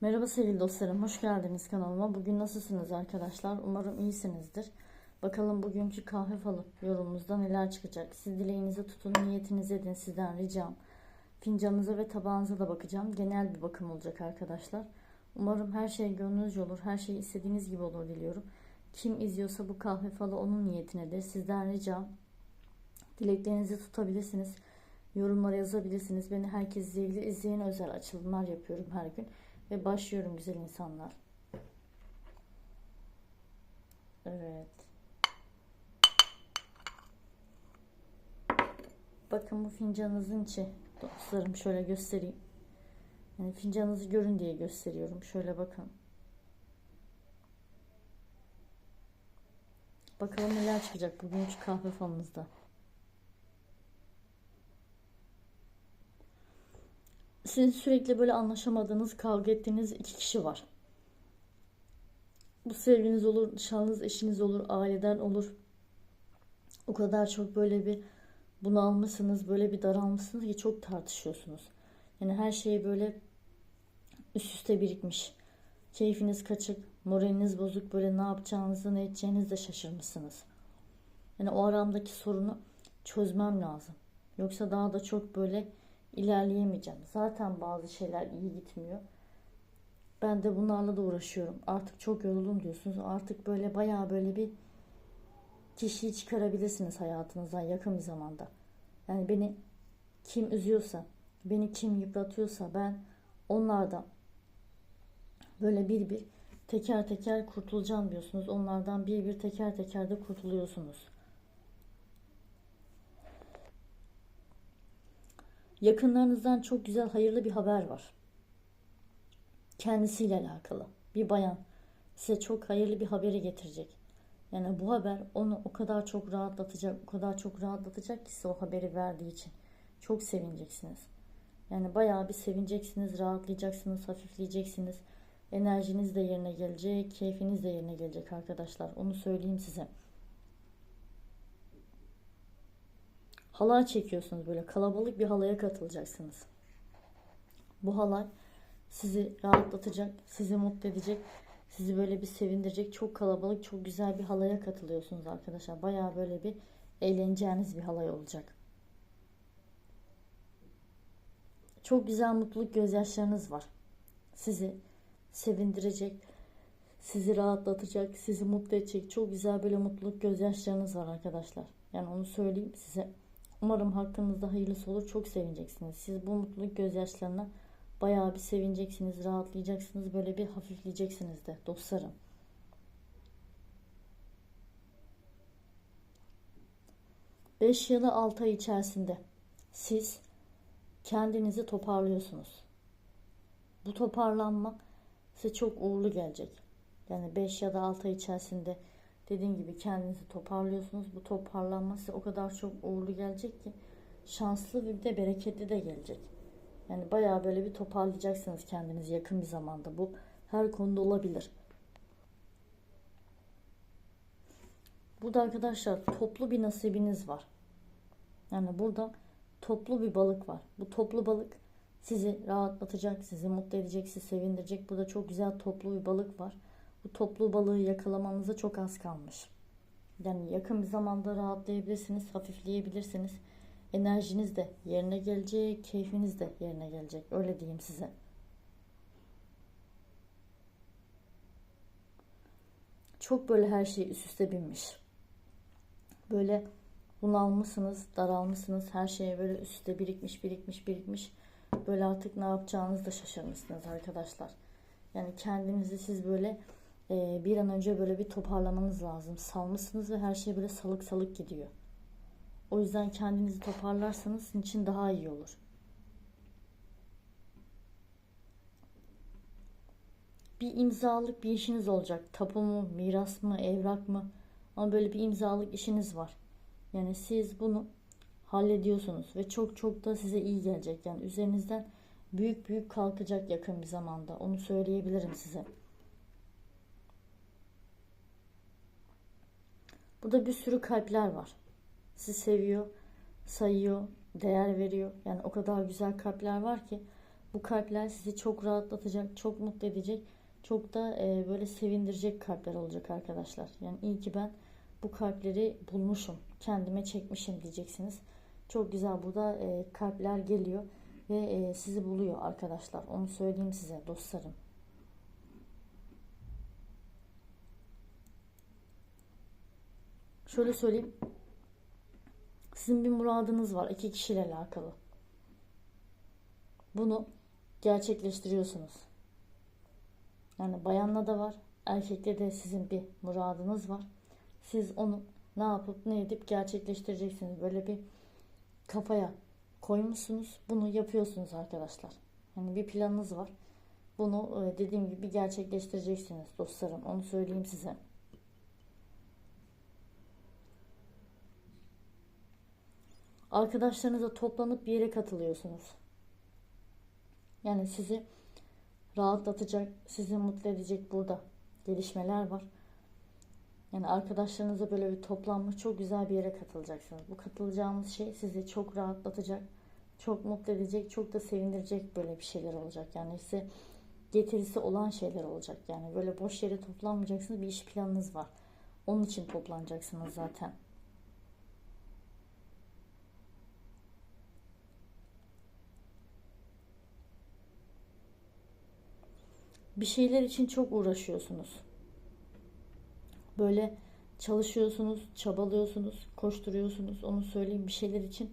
Merhaba sevgili dostlarım, hoş geldiniz kanalıma. Bugün nasılsınız arkadaşlar? Umarım iyisinizdir. Bakalım bugünkü kahve falı yorumumuzda neler çıkacak. Siz dileğinizi tutun, niyetinizi edin sizden ricam. Fincanınıza ve tabağınıza da bakacağım. Genel bir bakım olacak arkadaşlar. Umarım her şey gönlünüzce olur, her şey istediğiniz gibi olur diliyorum. Kim izliyorsa bu kahve falı onun niyetinedir. Sizden ricam dileklerinizi tutabilirsiniz. Yorumlara yazabilirsiniz. Beni herkes izleyebilir. İzleyen özel açılımlar yapıyorum her gün. Ve başlıyorum güzel insanlar. Evet. Bakın bu fincanınızın içi. Dostlarım şöyle göstereyim. Yani fincanınızı görün diye gösteriyorum. Şöyle bakın. Bakalım neler çıkacak bugünkü kahve falınızda. Sizin sürekli böyle anlaşamadığınız, kavga ettiğiniz iki kişi var. Bu sevginiz olur, nişanlınız, eşiniz olur, aileden olur. O kadar çok böyle bir bunalmışsınız, böyle bir daralmışsınız ki çok tartışıyorsunuz. Yani her şey böyle üst üste birikmiş. Keyfiniz kaçık, moraliniz bozuk, böyle ne yapacağınızı, ne edeceğinizi de şaşırmışsınız. Yani o aramdaki sorunu çözmem lazım. Yoksa daha da çok böyle ilerleyemeyeceğim. Zaten bazı şeyler iyi gitmiyor. Ben de bunlarla da uğraşıyorum. Artık çok yoruldum diyorsunuz. Artık böyle bayağı böyle bir kişiyi çıkarabilirsiniz hayatınızdan yakın bir zamanda. Yani beni kim üzüyorsa, beni kim yıpratıyorsa ben onlardan böyle bir bir teker teker kurtulacağım diyorsunuz. Onlardan bir bir teker teker de kurtuluyorsunuz. Yakınlarınızdan çok güzel hayırlı bir haber var. Kendisiyle alakalı. Bir bayan size çok hayırlı bir haberi getirecek. Yani bu haber onu o kadar çok rahatlatacak, o kadar çok rahatlatacak ki size o haberi verdiği için. Çok sevineceksiniz. Yani bayağı bir sevineceksiniz, rahatlayacaksınız, hafifleyeceksiniz. Enerjiniz de yerine gelecek, keyfiniz de yerine gelecek arkadaşlar. Onu söyleyeyim size. Halay çekiyorsunuz böyle kalabalık bir halaya katılacaksınız. Bu halay sizi rahatlatacak, sizi mutlu edecek, sizi böyle bir sevindirecek çok kalabalık, çok güzel bir halaya katılıyorsunuz arkadaşlar. Baya böyle bir eğleneceğiniz bir halay olacak. Çok güzel mutluluk gözyaşlarınız var. Sizi sevindirecek, sizi rahatlatacak, sizi mutlu edecek çok güzel böyle mutluluk gözyaşlarınız var arkadaşlar. Yani onu söyleyeyim size. Umarım hakkınızda hayırlısı olur. Çok sevineceksiniz. Siz bu mutluluk gözyaşlarına bayağı bir sevineceksiniz, rahatlayacaksınız. Böyle bir hafifleyeceksiniz de dostlarım. Beş ya da altı ay içerisinde siz kendinizi toparlıyorsunuz. Bu toparlanma size çok uğurlu gelecek. Yani 5 ya da 6 ay içerisinde dediğim gibi kendinizi toparlıyorsunuz. Bu toparlanma size o kadar çok uğurlu gelecek ki şanslı bir de bereketli de gelecek. Yani bayağı böyle bir toparlayacaksınız kendinizi yakın bir zamanda. Bu her konuda olabilir. Burada arkadaşlar toplu bir nasibiniz var. Yani burada toplu bir balık var. Bu toplu balık sizi rahatlatacak, sizi mutlu edecek, sizi sevindirecek. Burada çok güzel toplu bir balık var bu toplu balığı yakalamanıza çok az kalmış. Yani yakın bir zamanda rahatlayabilirsiniz, hafifleyebilirsiniz. Enerjiniz de yerine gelecek, keyfiniz de yerine gelecek. Öyle diyeyim size. Çok böyle her şey üst üste binmiş. Böyle bunalmışsınız, daralmışsınız. Her şeye böyle üst üste birikmiş, birikmiş, birikmiş. Böyle artık ne yapacağınızı da şaşırmışsınız arkadaşlar. Yani kendinizi siz böyle e, bir an önce böyle bir toparlamanız lazım. Salmışsınız ve her şey böyle salık salık gidiyor. O yüzden kendinizi toparlarsanız sizin için daha iyi olur. Bir imzalık bir işiniz olacak. Tapu mu, miras mı, evrak mı? Ama böyle bir imzalık işiniz var. Yani siz bunu hallediyorsunuz ve çok çok da size iyi gelecek. Yani üzerinizden büyük büyük kalkacak yakın bir zamanda. Onu söyleyebilirim size. Burada bir sürü kalpler var. Sizi seviyor, sayıyor, değer veriyor. Yani o kadar güzel kalpler var ki Bu kalpler sizi çok rahatlatacak, çok mutlu edecek, çok da e, böyle sevindirecek kalpler olacak arkadaşlar. Yani iyi ki ben bu kalpleri bulmuşum, kendime çekmişim diyeceksiniz. Çok güzel burada e, kalpler geliyor ve e, sizi buluyor arkadaşlar. Onu söyleyeyim size dostlarım. Şöyle söyleyeyim. Sizin bir muradınız var iki kişiyle alakalı. Bunu gerçekleştiriyorsunuz. Yani bayanla da var, erkekle de sizin bir muradınız var. Siz onu ne yapıp ne edip gerçekleştireceksiniz. Böyle bir kafaya koymuşsunuz. Bunu yapıyorsunuz arkadaşlar. Yani bir planınız var. Bunu e, dediğim gibi gerçekleştireceksiniz dostlarım. Onu söyleyeyim size. Arkadaşlarınızla toplanıp bir yere katılıyorsunuz. Yani sizi rahatlatacak, sizi mutlu edecek burada gelişmeler var. Yani arkadaşlarınızla böyle bir toplanmış çok güzel bir yere katılacaksınız. Bu katılacağımız şey sizi çok rahatlatacak, çok mutlu edecek, çok da sevindirecek böyle bir şeyler olacak. Yani size getirisi olan şeyler olacak. Yani böyle boş yere toplanmayacaksınız. Bir iş planınız var. Onun için toplanacaksınız zaten. Bir şeyler için çok uğraşıyorsunuz. Böyle çalışıyorsunuz, çabalıyorsunuz, koşturuyorsunuz. Onu söyleyeyim bir şeyler için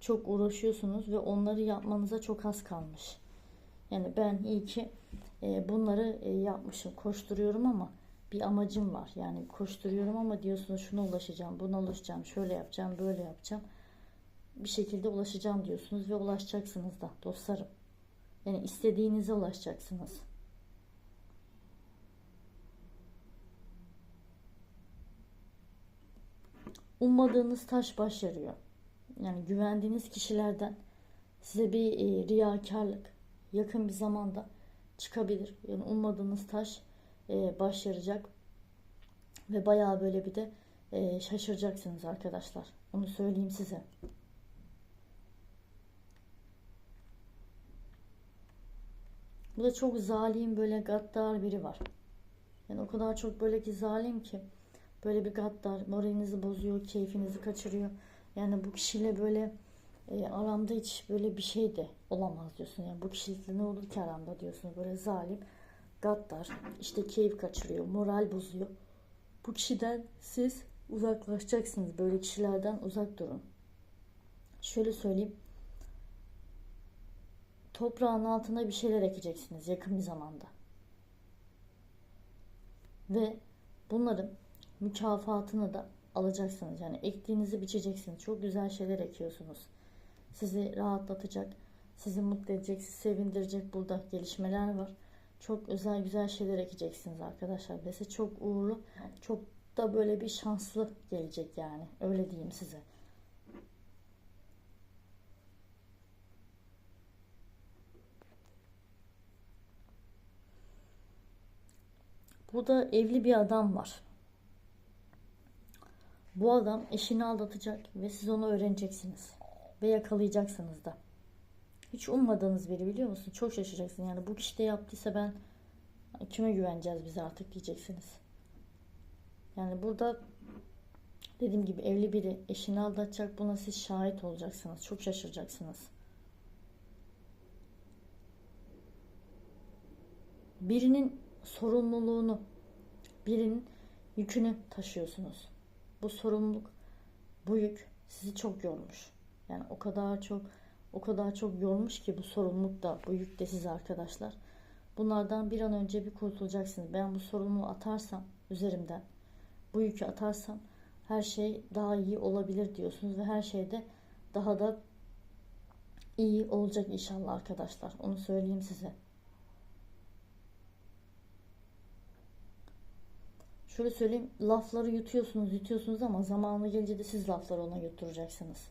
çok uğraşıyorsunuz ve onları yapmanıza çok az kalmış. Yani ben iyi ki e, bunları e, yapmışım, koşturuyorum ama bir amacım var. Yani koşturuyorum ama diyorsunuz şuna ulaşacağım, buna ulaşacağım, şöyle yapacağım, böyle yapacağım. Bir şekilde ulaşacağım diyorsunuz ve ulaşacaksınız da dostlarım. Yani istediğinize ulaşacaksınız. Ummadığınız taş başarıyor. Yani güvendiğiniz kişilerden size bir e, riyakarlık yakın bir zamanda çıkabilir. Yani ummadığınız taş e, başaracak ve bayağı böyle bir de e, şaşıracaksınız arkadaşlar. Onu söyleyeyim size. Bu da çok zalim böyle gaddar biri var. Yani o kadar çok böyle ki zalim ki Böyle bir gaddar moralinizi bozuyor, keyfinizi kaçırıyor. Yani bu kişiyle böyle e, aramda hiç böyle bir şey de olamaz diyorsun. Yani bu kişilikle ne olur ki aramda diyorsun. Böyle zalim, gaddar, işte keyif kaçırıyor, moral bozuyor. Bu kişiden siz uzaklaşacaksınız. Böyle kişilerden uzak durun. Şöyle söyleyeyim. Toprağın altına bir şeyler ekeceksiniz yakın bir zamanda. Ve bunların mükafatını da alacaksınız. Yani ektiğinizi biçeceksiniz. Çok güzel şeyler ekiyorsunuz. Sizi rahatlatacak, sizi mutlu edecek, sizi sevindirecek burada gelişmeler var. Çok özel güzel şeyler ekeceksiniz arkadaşlar. Ve size çok uğurlu, çok da böyle bir şanslı gelecek yani. Öyle diyeyim size. Burada evli bir adam var. Bu adam eşini aldatacak ve siz onu öğreneceksiniz. Ve yakalayacaksınız da. Hiç ummadığınız biri biliyor musun? Çok şaşıracaksın. Yani bu kişi de yaptıysa ben kime güveneceğiz biz artık diyeceksiniz. Yani burada dediğim gibi evli biri eşini aldatacak. Buna siz şahit olacaksınız. Çok şaşıracaksınız. Birinin sorumluluğunu, birinin yükünü taşıyorsunuz bu sorumluluk, bu yük sizi çok yormuş. Yani o kadar çok o kadar çok yormuş ki bu sorumluluk da bu yük de size arkadaşlar. Bunlardan bir an önce bir kurtulacaksınız. Ben bu sorumluluğu atarsam üzerimden, bu yükü atarsam her şey daha iyi olabilir diyorsunuz ve her şeyde daha da iyi olacak inşallah arkadaşlar. Onu söyleyeyim size. Şöyle söyleyeyim lafları yutuyorsunuz yutuyorsunuz ama zamanı gelince de siz lafları ona yutturacaksınız.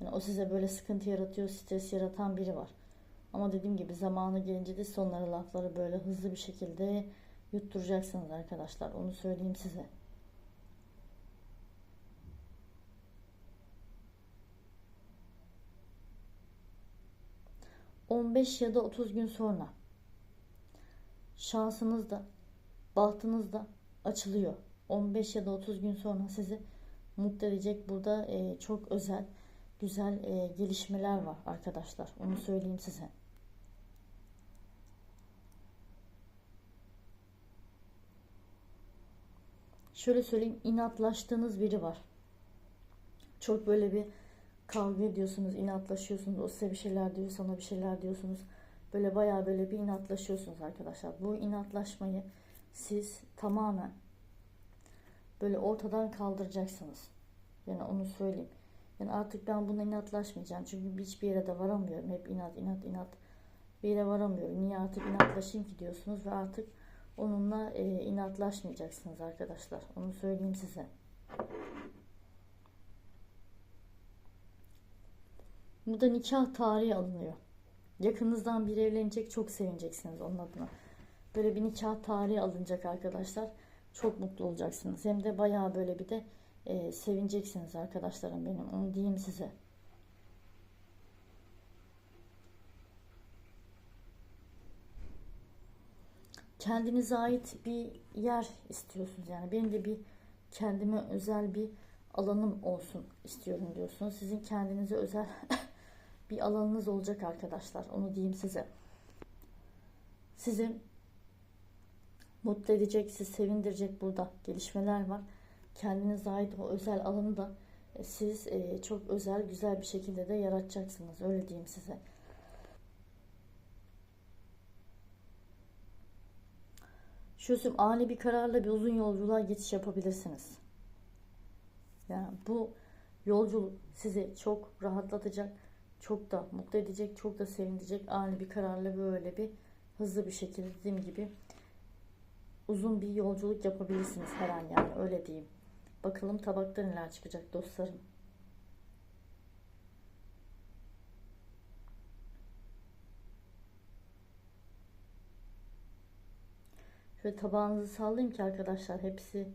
Yani o size böyle sıkıntı yaratıyor, stres yaratan biri var. Ama dediğim gibi zamanı gelince de sonları lafları böyle hızlı bir şekilde yutturacaksınız arkadaşlar. Onu söyleyeyim size. 15 ya da 30 gün sonra şansınız da bahtınız da açılıyor. 15 ya da 30 gün sonra sizi mutlu edecek burada e, çok özel güzel e, gelişmeler var arkadaşlar. Onu söyleyeyim size. Şöyle söyleyeyim inatlaştığınız biri var. Çok böyle bir kavga ediyorsunuz, inatlaşıyorsunuz. O size bir şeyler diyor, sana bir şeyler diyorsunuz. Böyle bayağı böyle bir inatlaşıyorsunuz arkadaşlar. Bu inatlaşmayı siz tamamen böyle ortadan kaldıracaksınız. Yani onu söyleyeyim. Yani artık ben buna inatlaşmayacağım. Çünkü hiçbir yere de varamıyorum. Hep inat, inat, inat. Bir yere varamıyorum. Niye artık inatlaşayım ki diyorsunuz ve artık onunla e, inatlaşmayacaksınız arkadaşlar. Onu söyleyeyim size. Burada nikah tarihi alınıyor. Yakınızdan biri evlenecek çok sevineceksiniz onun adına. Böyle bir nikah tarihi alınacak arkadaşlar. Çok mutlu olacaksınız. Hem de bayağı böyle bir de e, sevineceksiniz arkadaşlarım benim. Onu diyeyim size. Kendinize ait bir yer istiyorsunuz. Yani benim de bir kendime özel bir alanım olsun istiyorum diyorsunuz. Sizin kendinize özel bir alanınız olacak arkadaşlar. Onu diyeyim size. Sizi mutlu edecek, sizi sevindirecek burada gelişmeler var. Kendinize ait o özel alanı da e, siz e, çok özel, güzel bir şekilde de yaratacaksınız. Öyle diyeyim size. Şu ani bir kararla bir uzun yolculuğa geçiş yapabilirsiniz. Yani bu yolculuk sizi çok rahatlatacak, çok da mutlu edecek, çok da sevindirecek. Ani bir kararla böyle bir hızlı bir şekilde dediğim gibi uzun bir yolculuk yapabilirsiniz her an yani öyle diyeyim. Bakalım tabakta neler çıkacak dostlarım. Şöyle tabağınızı sallayayım ki arkadaşlar hepsi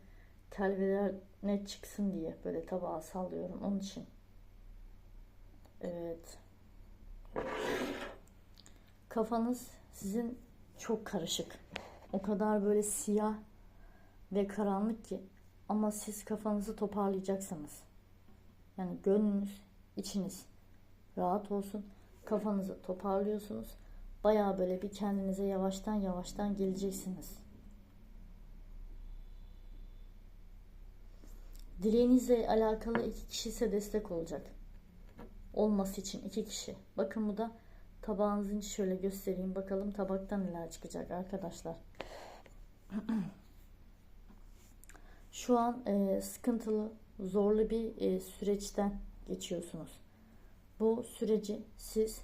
telveler net çıksın diye böyle tabağa sallıyorum onun için. Evet. Kafanız sizin çok karışık. O kadar böyle siyah ve karanlık ki ama siz kafanızı toparlayacaksınız. Yani gönlünüz, içiniz rahat olsun. Kafanızı toparlıyorsunuz. Baya böyle bir kendinize yavaştan yavaştan geleceksiniz. Dileğinizle alakalı iki kişi ise destek olacak. Olması için iki kişi. Bakın bu da tabağınızın şöyle göstereyim. Bakalım tabaktan neler çıkacak arkadaşlar. Şu an e, sıkıntılı, zorlu bir e, süreçten geçiyorsunuz. Bu süreci siz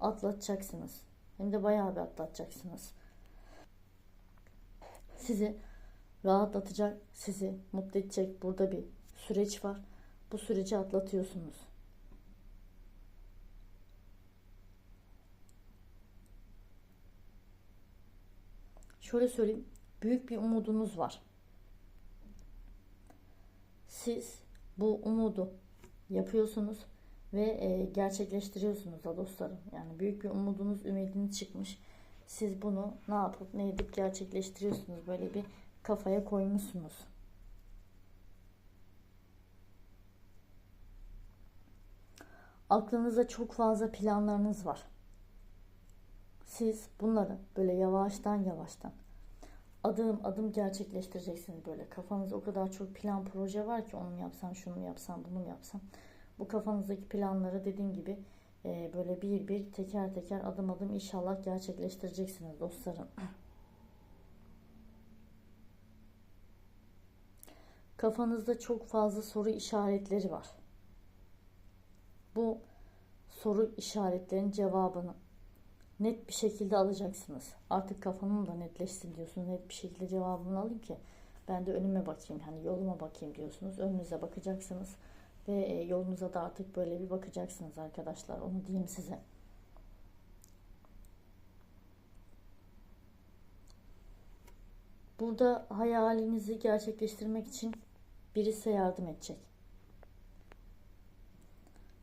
atlatacaksınız. Hem de bayağı bir atlatacaksınız. Sizi rahatlatacak, sizi mutlu edecek burada bir süreç var. Bu süreci atlatıyorsunuz. Şöyle söyleyeyim, büyük bir umudunuz var siz bu umudu yapıyorsunuz ve e, gerçekleştiriyorsunuz da dostlarım. Yani büyük bir umudunuz, ümidiniz çıkmış. Siz bunu ne yapıp ne edip gerçekleştiriyorsunuz. Böyle bir kafaya koymuşsunuz. Aklınızda çok fazla planlarınız var. Siz bunları böyle yavaştan yavaştan adım adım gerçekleştireceksiniz böyle. Kafanızda o kadar çok plan proje var ki onu yapsam, şunu yapsam, bunu yapsam. Bu kafanızdaki planları dediğim gibi e, böyle bir bir teker teker adım adım inşallah gerçekleştireceksiniz dostlarım. Kafanızda çok fazla soru işaretleri var. Bu soru işaretlerinin cevabını net bir şekilde alacaksınız. Artık kafanın da netleşsin diyorsunuz. Net bir şekilde cevabını alayım ki ben de önüme bakayım. Hani yoluma bakayım diyorsunuz. Önünüze bakacaksınız. Ve e, yolunuza da artık böyle bir bakacaksınız arkadaşlar. Onu diyeyim size. Burada hayalinizi gerçekleştirmek için birisi yardım edecek.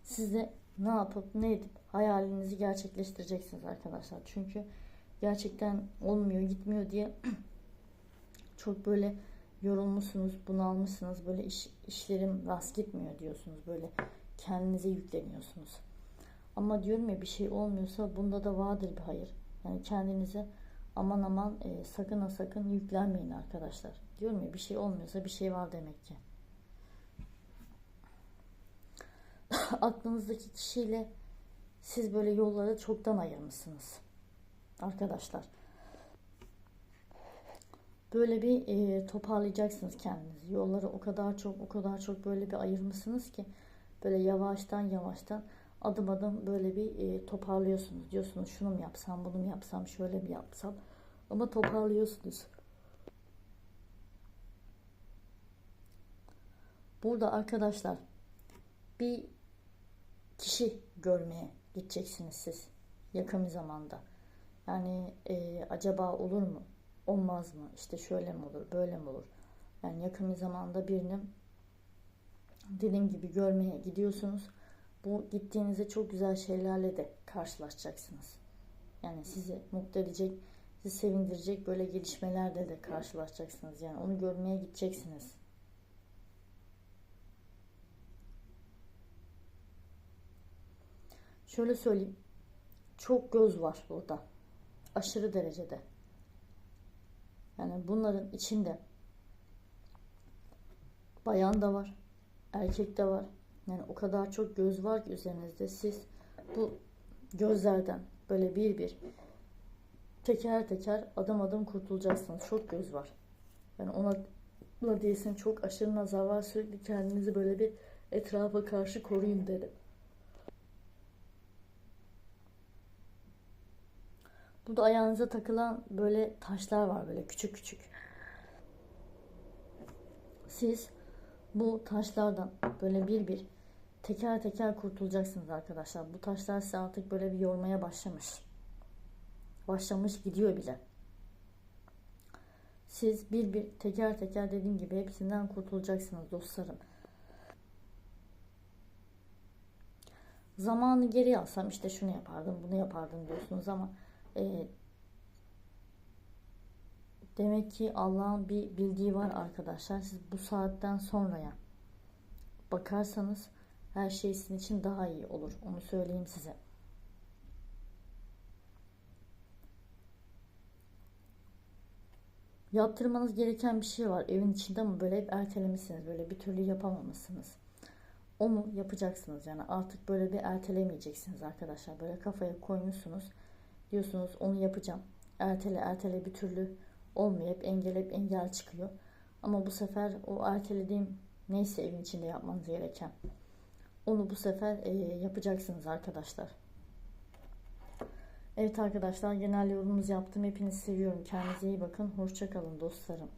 Size ne yapıp ne edip hayalinizi gerçekleştireceksiniz arkadaşlar. Çünkü gerçekten olmuyor, gitmiyor diye çok böyle yorulmuşsunuz, bunalmışsınız. Böyle iş, işlerim rast gitmiyor diyorsunuz. Böyle kendinize yükleniyorsunuz. Ama diyorum ya bir şey olmuyorsa bunda da vardır bir hayır. Yani kendinize aman aman e, sakın ha sakın yüklenmeyin arkadaşlar. Diyorum ya bir şey olmuyorsa bir şey var demek ki. Aklınızdaki kişiyle siz böyle yolları çoktan ayırmışsınız. Arkadaşlar. Böyle bir e, toparlayacaksınız kendinizi. Yolları o kadar çok o kadar çok böyle bir ayırmışsınız ki böyle yavaştan yavaştan adım adım böyle bir e, toparlıyorsunuz. Diyorsunuz şunu mu yapsam, bunu mu yapsam, şöyle mi yapsam. Ama toparlıyorsunuz. Burada arkadaşlar bir kişi görmeye gideceksiniz siz yakın bir zamanda. Yani e, acaba olur mu? Olmaz mı? İşte şöyle mi olur? Böyle mi olur? Yani yakın bir zamanda birini dediğim gibi görmeye gidiyorsunuz. Bu gittiğinizde çok güzel şeylerle de karşılaşacaksınız. Yani sizi mutlu edecek, sizi sevindirecek böyle gelişmelerle de karşılaşacaksınız. Yani onu görmeye gideceksiniz. Şöyle söyleyeyim. Çok göz var burada. Aşırı derecede. Yani bunların içinde bayan da var, erkek de var. Yani o kadar çok göz var ki üzerinizde. Siz bu gözlerden böyle bir bir teker teker adım adım kurtulacaksınız. Çok göz var. Yani ona ona değilsin çok aşırı nazar var. Sürekli kendinizi böyle bir etrafa karşı koruyun dedim. Burada ayağınıza takılan böyle taşlar var böyle küçük küçük. Siz bu taşlardan böyle bir bir teker teker kurtulacaksınız arkadaşlar. Bu taşlar size artık böyle bir yormaya başlamış. Başlamış gidiyor bile. Siz bir bir teker teker dediğim gibi hepsinden kurtulacaksınız dostlarım. Zamanı geri alsam işte şunu yapardım bunu yapardım diyorsunuz ama e, demek ki Allah'ın bir bildiği var arkadaşlar. Siz bu saatten sonraya bakarsanız her şey sizin için daha iyi olur. Onu söyleyeyim size. Yaptırmanız gereken bir şey var evin içinde ama böyle hep ertelemişsiniz. Böyle bir türlü yapamamışsınız. Onu yapacaksınız yani artık böyle bir ertelemeyeceksiniz arkadaşlar. Böyle kafaya koymuşsunuz. Diyorsunuz onu yapacağım. Ertele ertele bir türlü olmuyor. Engel hep engel çıkıyor. Ama bu sefer o ertelediğim neyse evin içinde yapmanız gereken onu bu sefer e, yapacaksınız arkadaşlar. Evet arkadaşlar genel yorumumuzu yaptım. Hepinizi seviyorum. Kendinize iyi bakın. Hoşçakalın dostlarım.